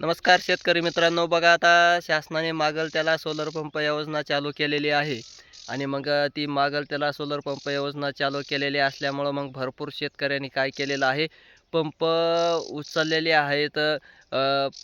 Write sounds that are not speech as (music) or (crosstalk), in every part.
नमस्कार शेतकरी मित्रांनो बघा आता शासनाने मागल त्याला सोलर पंप योजना चालू केलेली आहे. आणि मग ती मागल त्याला सोलर पंप योजना चालू केलेली असल्यामुळं मग भरपूर शेतकऱ्यांनी काय केलेलं आहे? पंप उचललेले आहेत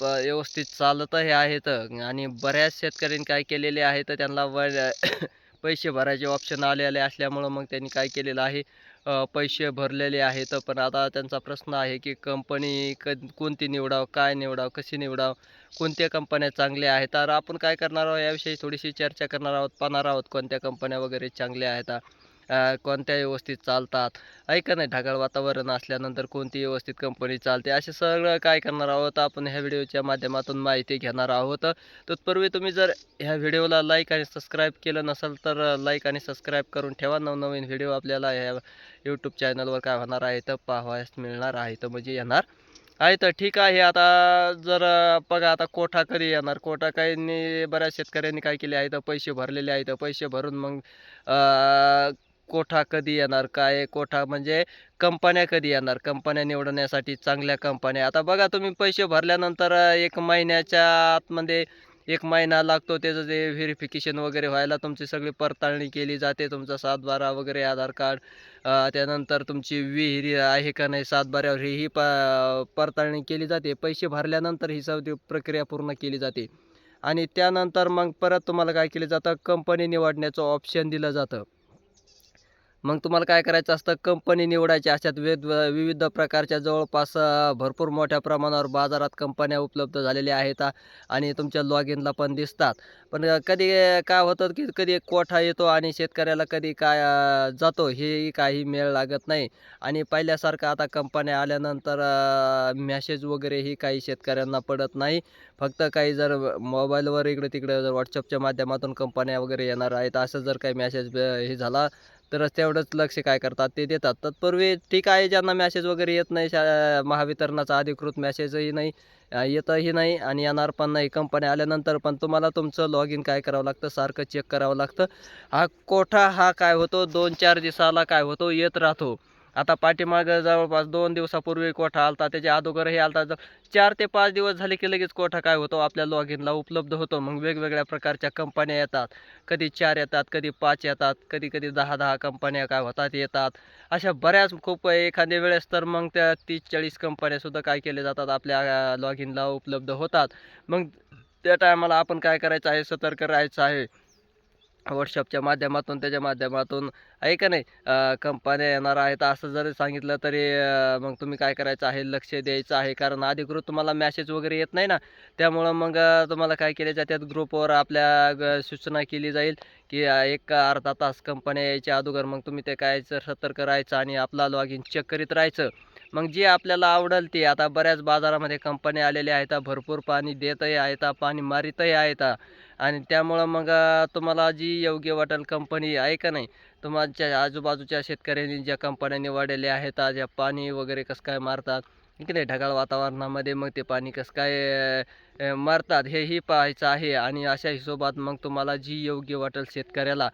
प व्यवस्थित चालतही आहेत आणि बऱ्याच शेतकऱ्यांनी काय केलेले आहेत त्यांना व (coughs) पैसे भरायचे ऑप्शन आलेले असल्यामुळं मग त्यांनी काय केलेलं आहे? पैसे भरलेले आहेत. पण आता त्यांचा प्रश्न आहे की कंपनी क कोणती निवडावं काय निवडावं कशी निवडावं कोणत्या कंपन्या चांगल्या आहेत? तर आपण काय करणार आहोत? याविषयी थोडीशी चर्चा करणार आहोत पाहणार आहोत कोणत्या कंपन्या वगैरे चांगल्या आहेत. कोणत्या व्यवस्थित चालतात? ऐका नाही ढगाळ वातावरण असल्यानंतर कोणती व्यवस्थित कंपनी चालते? असे सगळं काय करणार आहोत? आपण ह्या व्हिडिओच्या माध्यमातून माहिती घेणार आहोत. तत्पूर्वी तुम्ही जर ह्या व्हिडिओला लाईक आणि सबस्क्राईब केलं नसेल तर लाईक आणि सबस्क्राईब करून ठेवा. नवनवीन व्हिडिओ आपल्याला ह्या यूट्यूब चॅनलवर काय होणार आहे तर पाहावयास मिळणार आहे तर म्हणजे येणार आहे तर ठीक आहे आता जर बघा आता कोठा कधी येणार. कोठा काहींनी बऱ्याच शेतकऱ्यांनी काय केले आहे तर पैसे भरलेले आहेत. पैसे भरून मग कोठा कधी येणार काय कोठा म्हणजे कंपन्या कधी येणार कंपन्या निवडण्यासाठी चांगल्या कंपन्या. आता बघा तुम्ही पैसे भरल्यानंतर एक महिन्याच्या आतमध्ये एक महिना लागतो त्याचं जे व्हेरिफिकेशन वगैरे व्हायला तुमची सगळी पडताळणी केली जाते तुमचा सातबारा वगैरे आधार कार्ड त्यानंतर तुमची विहिरी आहे का नाही सातबाऱ्यावर ही ही प पडताळणी केली जाते. पैसे भरल्यानंतर ही सगळी प्रक्रिया पूर्ण केली जाते. आणि त्यानंतर मग परत तुम्हाला काय केलं जातं? कंपनी निवडण्याचं ऑप्शन दिलं जातं. मग तुम्हाला काय करायचं असतं? कंपनी निवडायची अशात वेद विविध प्रकारच्या जवळपास भरपूर मोठ्या प्रमाणावर बाजारात कंपन्या उपलब्ध झालेल्या आहेत आणि तुमच्या लॉग इनला पण दिसतात. पण कधी काय होतं की कधी एक कोठा येतो आणि शेतकऱ्याला कधी काय जातो हेही काही मेळ लागत नाही. आणि पहिल्यासारखं आता कंपन्या आल्यानंतर मॅसेज वगैरेही काही शेतकऱ्यांना पडत नाही. फक्त काही जर मोबाईलवर इकडे तिकडे जर व्हॉट्सअपच्या माध्यमातून कंपन्या वगैरे येणार आहेत असं जर काही मॅसेज हे झाला तरच तेवढंच लक्ष काय करतात ते देतात. तत्पूर्वी ठीक आहे ज्यांना मॅसेज वगैरे येत नाही शा महावितरणाचा अधिकृत मॅसेजही नाही येतही नाही आणि येणार पण नाही. कंपनी आल्यानंतर पण तुम्हाला तुमचं लॉग इन काय करावं लागतं? सारखं चेक करावं लागतं. हा कोठा हा काय होतो? दोन चार दिवसाला काय होतो? येत राहतो. आता पाठीमागं जवळपास दोन दिवसापूर्वी कोठा आलता त्याच्या अगोदरही आलता. चार ते पाच दिवस झाले की लगेच कोठा काय होतो आपल्या लॉग इनला उपलब्ध होतो. मग वेगवेगळ्या प्रकारच्या कंपन्या येतात. कधी चार येतात कधी पाच येतात कधी कधी दहा दहा कंपन्या काय होतात येतात. अशा बऱ्याच खूप एखाद्या वेळेस तर मग त्या तीस चाळीस कंपन्यासुद्धा काय केले जातात आपल्या लॉग इनला उपलब्ध होतात. मग त्या टायमाला आपण काय करायचं आहे? सतर्क राहायचं आहे. व्हॉट्सअपच्या माध्यमातून त्याच्या माध्यमातून. आहे का नाही? कंपन्या येणार आहेत असं जरी सांगितलं तरी मग तुम्ही काय करायचं आहे? लक्ष द्यायचं आहे? कारण अधिकृत तुम्हाला मॅसेज वगैरे येत नाही ना. त्यामुळं मग तुम्हाला काय केले जातात ग्रुपवर आपल्या ग- सूचना केली जाईल की एक अर्धा तास कंपन्या यायच्या अगोदर मग तुम्ही ते काय सतर्क राहायचं आणि आपला लॉग इन चेक करीत राहायचं. मग जे आपल्याला आवडेल ते. आता बऱ्याच बाजारामध्ये कंपन्या आलेल्या आहेत भरपूर पाणी देतही आहेत पाणी मारितही आहेत. आणि त्यामुळं मग तुम्हाला जी योग्य वाटेल कंपनी आहे का नाही? तुमच्या आजूबाजूच्या शेतकऱ्यांनी ज्या कंपन्या निवडलेल्या आहेत ज्या पाणी वगैरे कसं काय मारतात? की नाही ढगाळ वातावरणामध्ये मग ते पाणी कसं काय मारतात हेही पाहायचं आहे. आणि अशा हिशोबात मग तुम्हाला जी योग्य वाटेल शेतकऱ्याला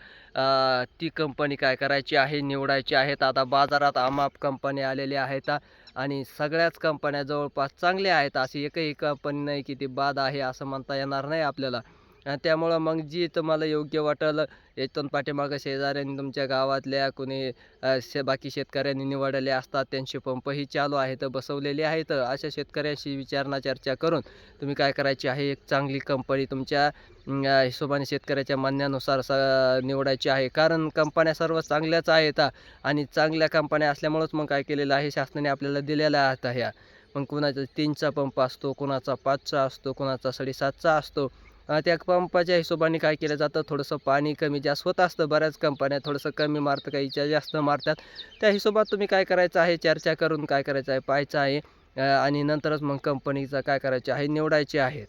ती कंपनी काय करायची आहे निवडायची आहेत आता बाजारात आमाप कंपन्या आलेल्या आहेत आणि सगळ्याच कंपन्या जवळपास चांगल्या आहेत. अशी एकही कंपनी नाही की ती बाद आहे असं म्हणता येणार नाही आपल्याला. त्यामुळं मग जी तुम्हाला योग्य वाटेल इथून पाठीमागं शेजाऱ्यांनी तुमच्या गावातल्या कोणी शे बाकी शेतकऱ्यांनी निवडलेले असतात त्यांचे पंपही चालू आहेत बसवलेले आहेत अशा शेतकऱ्यांशी विचारणा चर्चा करून तुम्ही काय करायची आहे? एक चांगली कंपनी तुमच्या हिशोबाने शेतकऱ्याच्या मान्यानुसार स निवडायची आहे. कारण कंपन्या सर्व चांगल्याच आहेत आणि चांगल्या कंपन्या असल्यामुळंच मग काय केलेलं आहे? शासनाने आपल्याला दिलेल्या आहेत ह्या. मग कुणाचा तीनचा पंप असतो कुणाचा पाचचा असतो कुणाचा साडेसातचा असतो. त्या पंपाच्या हिशोबाने काय केलं जातं? थोडंसं पाणी कमी जास्त होत असतं. बऱ्याच कंपन्या थोडंसं कमी मारतं काहीच्या जास्त मारतात. त्या हिशोबात तुम्ही काय करायचं आहे? चर्चा करून काय करायचं आहे? पाहायचं आहे. आणि नंतरच मग कंपनीचं काय करायचे आहे? निवडायचे आहेत.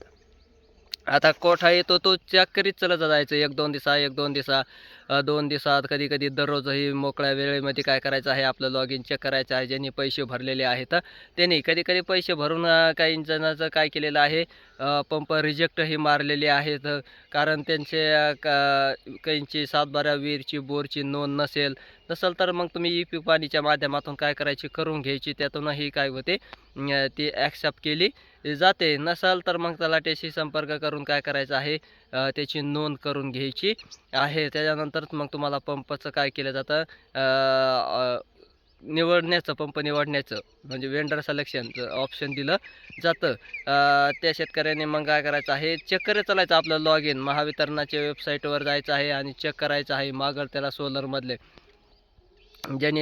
आता कोठा येतो तो चेक करीत चालत जायचं. एक दोन दिवसा एक दोन दिवसा दोन दिवसात कधी कधी दररोजही मोकळ्या वेळेमध्ये काय करायचं आहे? आपलं लॉग इन चेक करायचं आहे. ज्यांनी पैसे भरलेले आहेत त्यांनी कधी कधी पैसे भरून काही जणांचं काय केलेलं आहे? पंप रिजेक्टही मारलेले आहेत. कारण त्यांचे का काहींची सातबारा विहीरची बोरची नोंद नसेल नसेल तर मग तुम्ही ई पी पाणीच्या माध्यमातून काय करायची? करून घ्यायची. त्यातूनही काय होते? ती ॲक्सेप्ट केली. जाते. नसाल तर मग तलाट्याशी संपर्क करून काय करायचं आहे त्याची नोंद करून घ्यायची आहे. त्याच्यानंतर मग तुम्हाला पंपचं काय केलं जातं निवडण्याचं पंप निवडण्याचं म्हणजे वेंडर सलेक्शनचं ऑप्शन दिलं जातं. त्या शेतकऱ्याने मग काय करायचं आहे चेक करत चालायचं आपलं लॉग इन महावितरणाच्या वेबसाईटवर जायचं आहे आणि चेक करायचं आहे मागल त्याला सोलरमधले ज्यांनी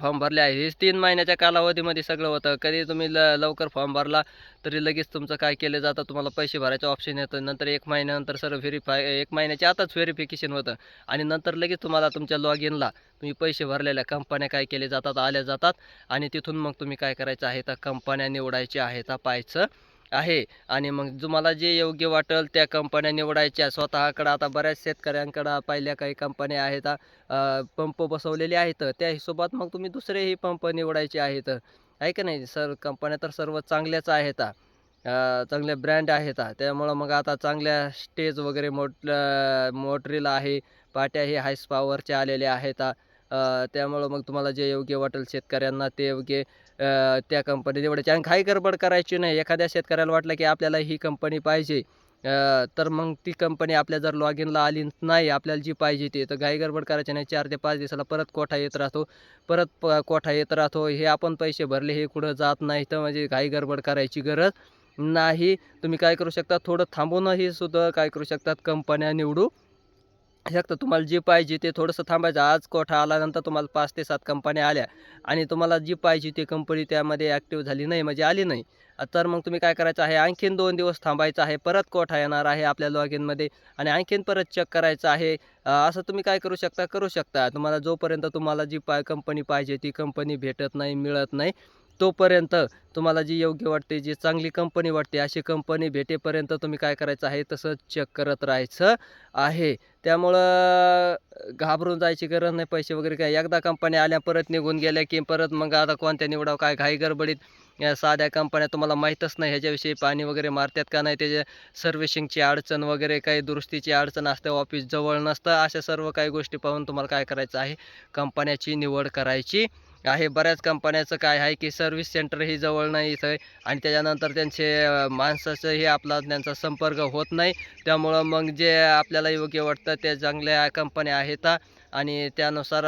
फॉर्म भरले आहे. हेच तीन महिन्याच्या कालावधीमध्ये सगळं होतं. कधी तुम्ही ल लवकर फॉर्म भरला तरी लगेच तुमचं काय केलं जातं? तुम्हाला पैसे भरायचं ऑप्शन येतं. नंतर एक महिन्यानंतर सर्व व्हेरीफाय एक महिन्याच्या आताच व्हेरिफिकेशन होतं. आणि नंतर लगेच तुम्हाला तुमच्या लॉग इनला तुम्ही पैसे भरलेल्या कंपन्या काय केले जातात आल्या जातात. आणि तिथून मग तुम्ही काय करायचं आहे? तर कंपन्या निवडायच्या आहे तर पाहायचं? आहे. आणि मग तुम्हाला जे योग्य वाटेल त्या कंपन्या निवडायच्या. स्वतःकडं आता बऱ्याच शेतकऱ्यांकडं पहिल्या काही कंपन्या आहेत पंप बसवलेले आहेत. त्या हिशोबात मग तुम्ही दुसरेही पंप निवडायचे आहेत. आहे का नाही? सर कंपन्या तर सर्व चांगल्याच आहेत. अ, चांगले ब्रँड आहेत. त्यामुळं मग आता चांगल्या स्टेज वगैरे मोट मोटरील आहे. पाट्याही हायस पॉवरच्या आलेल्या आहेत. त्यामुळं मग तुम्हाला जे योग्य वाटेल शेतकऱ्यांना ते योग्य त्या कंपनी निवडायची. आणि काही गडबड करायची नाही. एखाद्या शेतकऱ्याला वाटलं की आपल्याला ही कंपनी पाहिजे. तर मग ती कंपनी आपल्या जर लॉग इनला आली नाही आपल्याला जी पाहिजे ती. तर घाई गडबड करायची नाही. चार ते पाच दिवसाला परत कोठा येत राहतो. परत प कोठा येत राहतो. हे आपण पैसे भरले हे कुठं जात नाही. तर म्हणजे घाई गडबड करायची गरज नाही. तुम्ही काय करू शकता? थोडं थांबूनही सुद्धा काय करू शकतात? कंपन्या निवडू शकता. तुम्हाला जी पाहिजे ते थोडंसं थांबायचं. आज कोठा आल्यानंतर तुम्हाला पाच ते सात कंपन्या आल्या आणि तुम्हाला जी पाहिजे ती कंपनी त्यामध्ये ॲक्टिव्ह झाली नाही म्हणजे आली नाही. तर मग तुम्ही काय करायचं आहे? आणखीन दोन दिवस थांबायचं आहे. परत कोठा येणार आहे आपल्या लॉग इनमध्ये आणि आणखीन परत चेक करायचं आहे. असं तुम्ही काय करू शकता? करू शकता. तुम्हाला जोपर्यंत तुम्हाला जी पा कंपनी पाहिजे ती कंपनी भेटत नाही मिळत नाही. तोपर्यंत तुम्हाला जी योग्य वाटते जी चांगली कंपनी वाटते अशी कंपनी भेटेपर्यंत तुम्ही काय करायचं आहे तसं चेक करत राहायचं आहे. त्यामुळं घाबरून जायची गरज नाही पैसे वगैरे काय. एकदा कंपन्या आल्या परत निघून गेल्या की परत मग आता कोणत्या निवडावं काय घाई गडबडीत या साध्या कंपन्या तुम्हाला माहीतच नाही ह्याच्याविषयी पाणी वगैरे मारतात का नाही त्याच्या सर्व्हिसिंगची अडचण वगैरे काही दुरुस्तीची अडचण असते ऑफिस जवळ नसतं अशा सर्व काही गोष्टी पाहून तुम्हाला काय करायचं आहे कंपन्याची निवड करायची. आहे. बऱ्याच कंपन्याचं काय आहे की सर्व्हिस सेंटरही जवळ नाही इथं आणि त्याच्यानंतर त्यांचे माणसाचंही आपला त्यांचा संपर्क होत नाही. त्यामुळं मग जे आपल्याला योग्य वाटतं त्या चांगल्या कंपन्या आहेत आणि त्यानुसार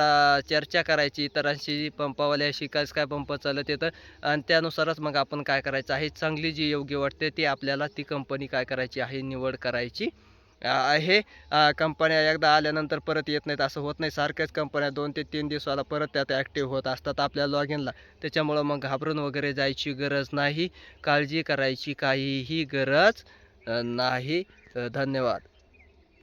चर्चा करायची इतरांशी पंपावाल्याशी कसं काय पंप चालत येतं आणि त्यानुसारच मग आपण काय करायचं आहे. चांगली जी योग्य वाटते ती आपल्याला ती कंपनी काय करायची आहे निवड करायची. आहे. कंपन्या एकदा आल्यानंतर परत येत नाहीत असं होत नाही. सारख्याच कंपन्या दोन ते तीन दिवसाला परत त्यात ॲक्टिव्ह होत असतात आपल्या लॉग इनला त्याच्यामुळं मग घाबरून वगैरे जायची गरज नाही. काळजी करायची काहीही गरज नाही. धन्यवाद.